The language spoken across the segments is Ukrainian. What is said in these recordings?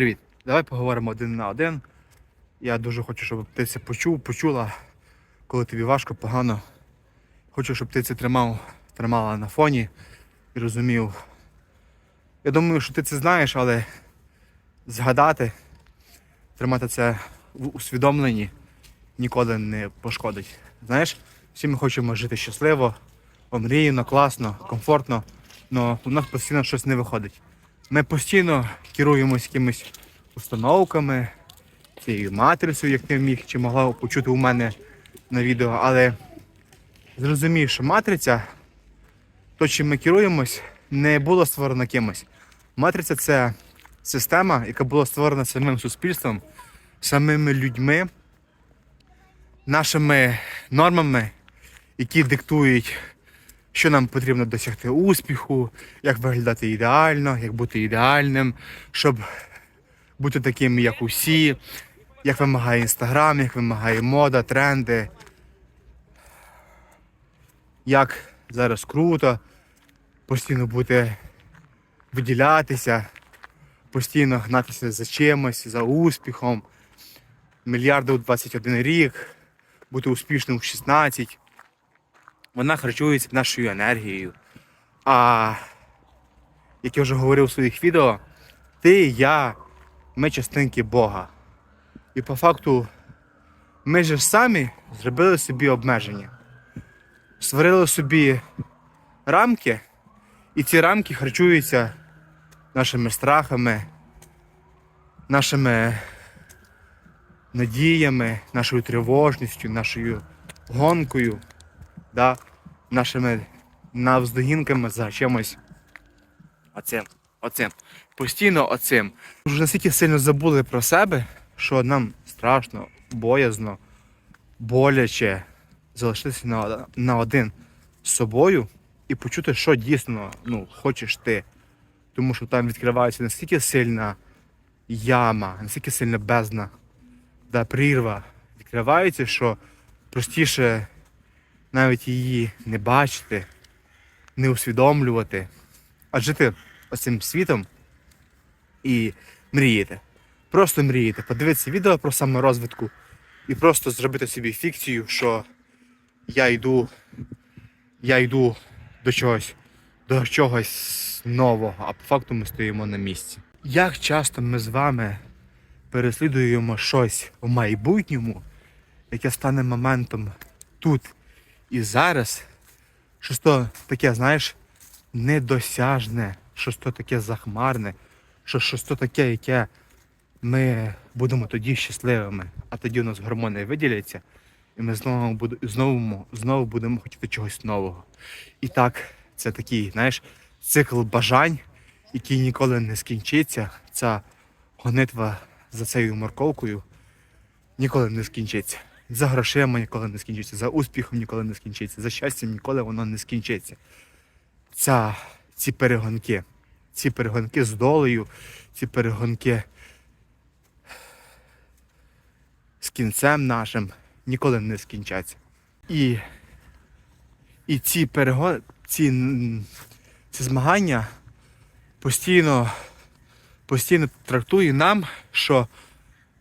Привіт. Давай поговоримо один на один. Я дуже хочу, щоб ти це почув, почула, коли тобі важко, погано. Хочу, щоб ти це тримав, тримала на фоні і розумів. Я думаю, що ти це знаєш, але згадати, тримати це в усвідомленні ніколи не пошкодить. Знаєш, всі ми хочемо жити щасливо, омріяно, класно, комфортно, але у нас постійно щось не виходить. Ми постійно керуємось якимись установками, цією матрицею, як ти міг чи могла почути у мене на відео, але зрозумій, що матриця, то чим ми керуємось, не було створено кимось. Матриця це система, яка була створена самим суспільством, самими людьми, нашими нормами, які диктують, що нам потрібно досягти успіху, як виглядати ідеально, як бути ідеальним, щоб бути таким, як усі, як вимагає інстаграм, як вимагає мода, тренди. Як зараз круто, постійно бути виділятися, постійно гнатися за чимось, за успіхом, мільярди у 21 рік, бути успішним в 16. Вона харчується нашою енергією. А як я вже говорив у своїх відео, ти, я, ми частинки Бога. І по факту ми ж самі зробили собі обмеження. Створили собі рамки, і ці рамки харчуються нашими страхами, нашими надіями, нашою тривожністю, нашою гонкою, да? нашими навздогінками за чимось. Оцим, оцим. Постійно оцим. Вже настільки сильно забули про себе, що нам страшно, боязно, боляче залишитися на, на один з собою і почути, що дійсно ну, хочеш ти. Тому що там відкривається настільки сильна яма, настільки сильна бездна, да, прірва відкривається, що простіше навіть її не бачити, не усвідомлювати, а жити оцим світом і мріяти. Просто мріяти, подивитися відео про саморозвитку і просто зробити собі фікцію, що я йду, я йду до чогось, до чогось нового, а по факту ми стоїмо на місці. Як часто ми з вами переслідуємо щось в майбутньому, яке стане моментом тут і зараз, щось таке, знаєш, недосяжне, щось таке захмарне, що щось таке, яке ми будемо тоді щасливими, а тоді у нас гормони виділяться, і ми знову, буду- знову, знову будемо хотіти чогось нового. І так, це такий, знаєш, цикл бажань, який ніколи не скінчиться. Ця гонитва за цією морковкою ніколи не скінчиться. За грошима ніколи не скінчиться, за успіхом ніколи не скінчиться, за щастям ніколи воно не скінчиться. Ця, ці перегонки, ці перегонки з долею, ці перегонки з кінцем нашим ніколи не скінчаться. І, і ці перегони, ці, ці змагання постійно, постійно трактує нам, що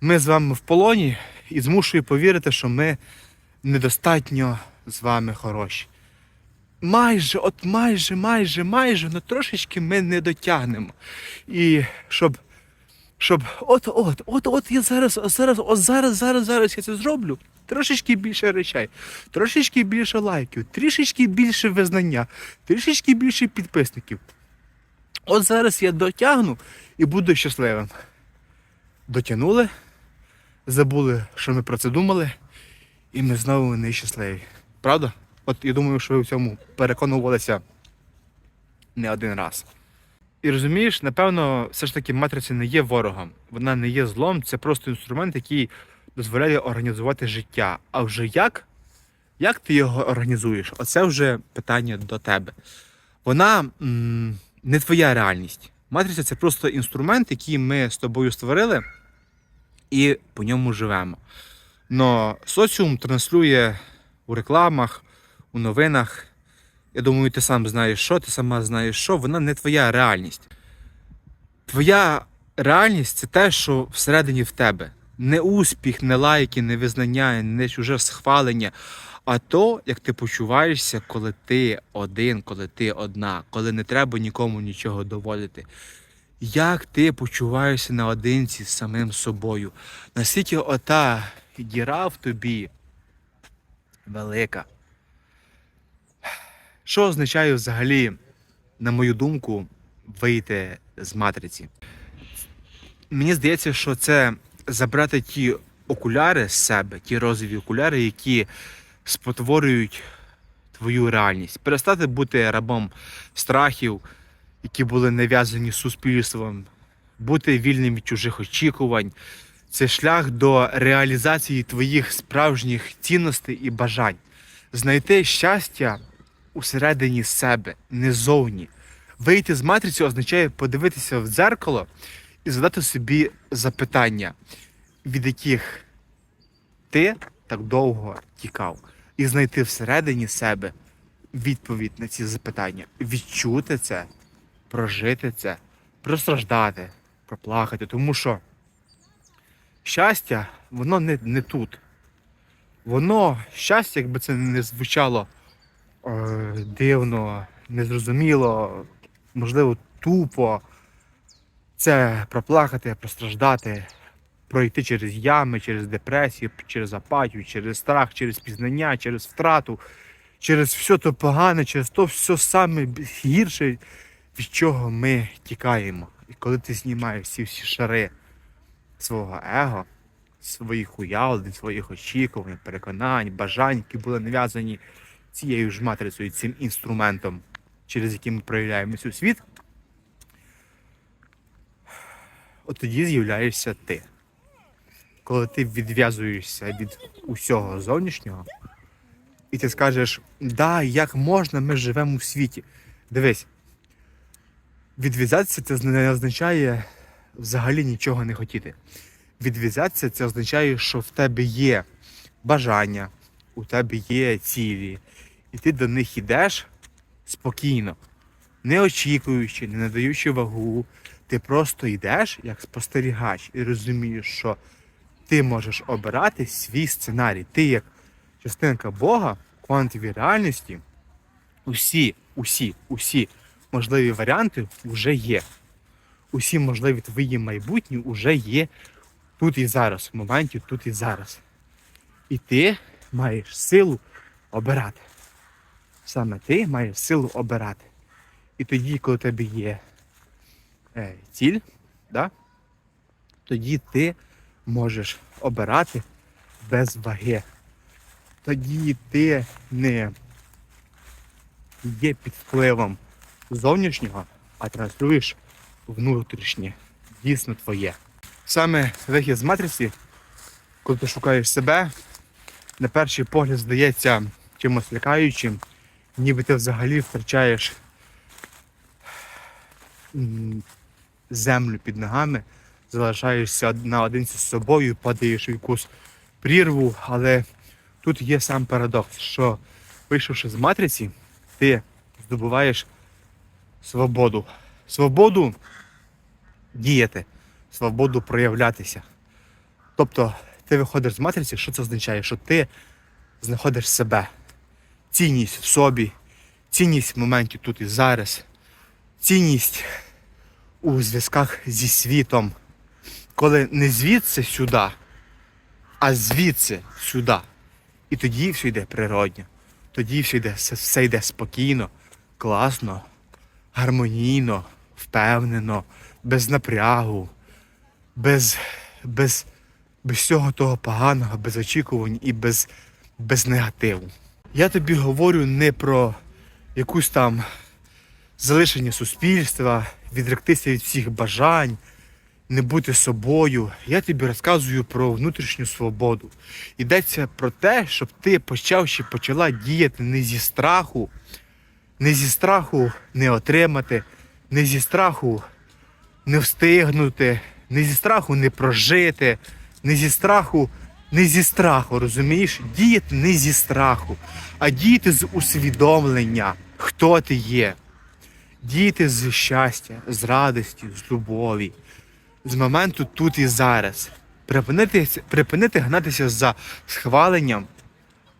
ми з вами в полоні і змушує повірити, що ми недостатньо з вами хороші. Майже, от майже, майже, майже, ну трошечки ми не дотягнемо. І щоб, щоб от, от, от, от я зараз, зараз, от зараз, зараз, зараз я це зроблю. Трошечки більше речей, трошечки більше лайків, трішечки більше визнання, трішечки більше підписників. От зараз я дотягну і буду щасливим. Дотягнули, забули, що ми про це думали, і ми знову нещасливі. Правда? От я думаю, що ви в цьому переконувалися не один раз. І розумієш, напевно, все ж таки матриця не є ворогом, вона не є злом, це просто інструмент, який дозволяє організувати життя. А вже як? Як ти його організуєш? Оце вже питання до тебе. Вона м, не твоя реальність. Матриця це просто інструмент, який ми з тобою створили і по ньому живемо. Но соціум транслює у рекламах, у новинах. Я думаю, ти сам знаєш що, ти сама знаєш що, вона не твоя реальність. Твоя реальність це те, що всередині в тебе. Не успіх, не лайки, не визнання, не чуже схвалення, а то, як ти почуваєшся, коли ти один, коли ти одна, коли не треба нікому нічого доводити. Як ти почуваєшся наодинці з самим собою? Наскільки ота діра в тобі велика? Що означає взагалі, на мою думку, вийти з матриці? Мені здається, що це забрати ті окуляри з себе, ті розові окуляри, які спотворюють твою реальність. Перестати бути рабом страхів, які були нав'язані суспільством, бути вільним від чужих очікувань. Це шлях до реалізації твоїх справжніх цінностей і бажань. Знайти щастя усередині себе, не зовні. Вийти з матриці означає подивитися в дзеркало і задати собі запитання, від яких ти так довго тікав, і знайти всередині себе відповідь на ці запитання, відчути це, прожити це, простраждати, проплакати. Тому що щастя, воно не, не тут. Воно щастя, якби це не звучало е, дивно, незрозуміло, можливо, тупо. Це проплакати, простраждати, пройти через ями, через депресію, через апатію, через страх, через пізнання, через втрату, через все то погане, через то все саме гірше, від чого ми тікаємо. І коли ти знімаєш всі всі шари свого его, своїх уявлень, своїх очікувань, переконань, бажань, які були нав'язані цією ж матрицею, цим інструментом, через який ми проявляємося у світ. от тоді з'являєшся ти. Коли ти відв'язуєшся від усього зовнішнього, і ти скажеш, да, як можна, ми живемо в світі. Дивись, відв'язатися це не означає взагалі нічого не хотіти. Відв'язатися це означає, що в тебе є бажання, у тебе є цілі, і ти до них йдеш спокійно, не очікуючи, не надаючи вагу, ти просто йдеш як спостерігач і розумієш, що ти можеш обирати свій сценарій. Ти як частинка Бога квантовій реальності, усі, усі, усі можливі варіанти вже є. Усі можливі твої майбутні вже є тут і зараз, в моменті тут і зараз. І ти маєш силу обирати. Саме ти маєш силу обирати. І тоді, коли у тебе є е, ціль, да? тоді ти можеш обирати без ваги. Тоді ти не є під впливом зовнішнього, а транслюєш внутрішнє, дійсно твоє. Саме вихід з матриці, коли ти шукаєш себе, на перший погляд здається чимось лякаючим, ніби ти взагалі втрачаєш землю під ногами, залишаєшся наодинці з собою, падаєш в якусь прірву, але тут є сам парадокс, що вийшовши з матриці, ти здобуваєш свободу. Свободу діяти, свободу проявлятися. Тобто ти виходиш з матриці, що це означає? Що ти знаходиш себе, цінність в собі, цінність в моменті тут і зараз, цінність у зв'язках зі світом, коли не звідси сюди, а звідси сюди. І тоді все йде природньо. Тоді все йде, все- йде спокійно, класно, гармонійно, впевнено, без напрягу, без, без, без всього того поганого, без очікувань і без, без негативу. Я тобі говорю не про якусь там залишення суспільства, відректися від всіх бажань, не бути собою. Я тобі розказую про внутрішню свободу. Йдеться про те, щоб ти почав чи почала діяти не зі страху, не зі страху не отримати, не зі страху не встигнути, не зі страху не прожити, не зі страху, не зі страху, розумієш? Діяти не зі страху, а діяти з усвідомлення, хто ти є. Діяти з щастя, з радості, з любові, з моменту тут і зараз. Припинити, припинити гнатися за схваленням,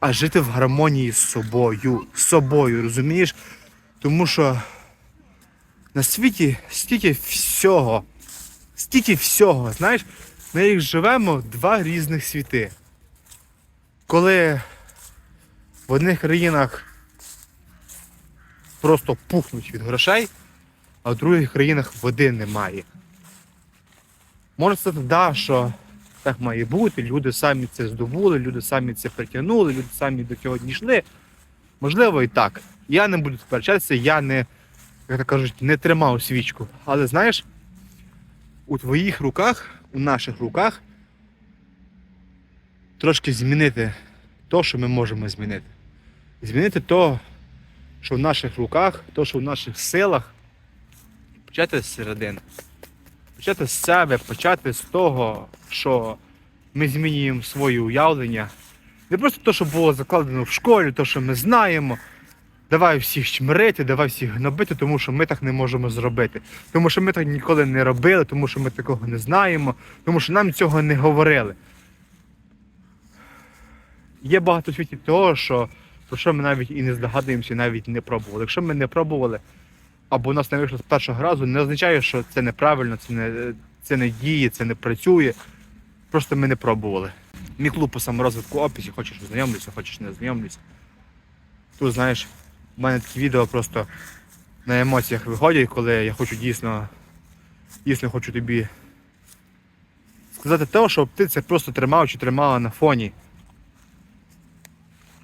а жити в гармонії з собою. З собою, розумієш? Тому що на світі стільки всього, стільки всього, знаєш, ми їх живемо два різних світи. Коли в одних країнах просто пухнуть від грошей, а в других країнах води немає. Може сказати, да, що так має бути, люди самі це здобули, люди самі це притягнули, люди самі до цього дійшли. Можливо, і так. Я не буду сперечатися, я не, як то кажуть, не тримав свічку. Але знаєш, у твоїх руках, у наших руках трошки змінити то, що ми можемо змінити. Змінити то, що в наших руках, то, що в наших силах, почати з середини. Почати з себе, почати з того, що ми змінюємо своє уявлення. Не просто те, що було закладено в школі, то, що ми знаємо. Давай всіх чмирити, давай всіх гнобити, тому що ми так не можемо зробити. Тому що ми так ніколи не робили, тому що ми такого не знаємо, тому що нам цього не говорили. Є багато в світі того, що, про що ми навіть і не здогадуємося, і навіть не пробували. Якщо ми не пробували, або у нас не вийшло з першого разу, не означає, що це неправильно, це не, це не діє, це не працює. Просто ми не пробували. Мій клуб по саморозвитку описі, хочеш ознайомлюся, хочеш не ознайомлюся. Тут, знаєш, в мене такі відео просто на емоціях виходять, коли я хочу дійсно, дійсно хочу тобі сказати те, щоб ти це просто тримав чи тримала на фоні.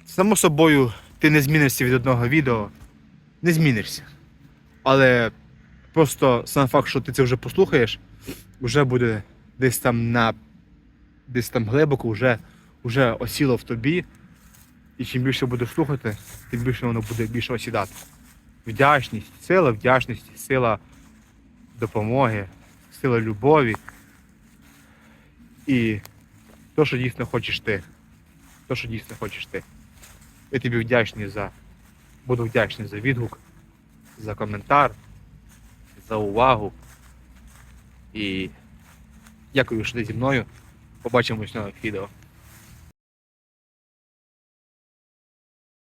Само собою, ти не змінишся від одного відео, не змінишся. Але просто сам факт, що ти це вже послухаєш, вже буде десь там на десь там глибоко, вже, вже осіло в тобі. І чим більше будеш слухати, тим більше воно буде більше осідати. Вдячність, сила вдячності, сила допомоги, сила любові. І то, що дійсно хочеш ти. То, що дійсно хочеш ти. Я тобі вдячний за. Буду вдячний за відгук, за коментар, за увагу. І дякую, що ти зі мною. Побачимось в нових відео.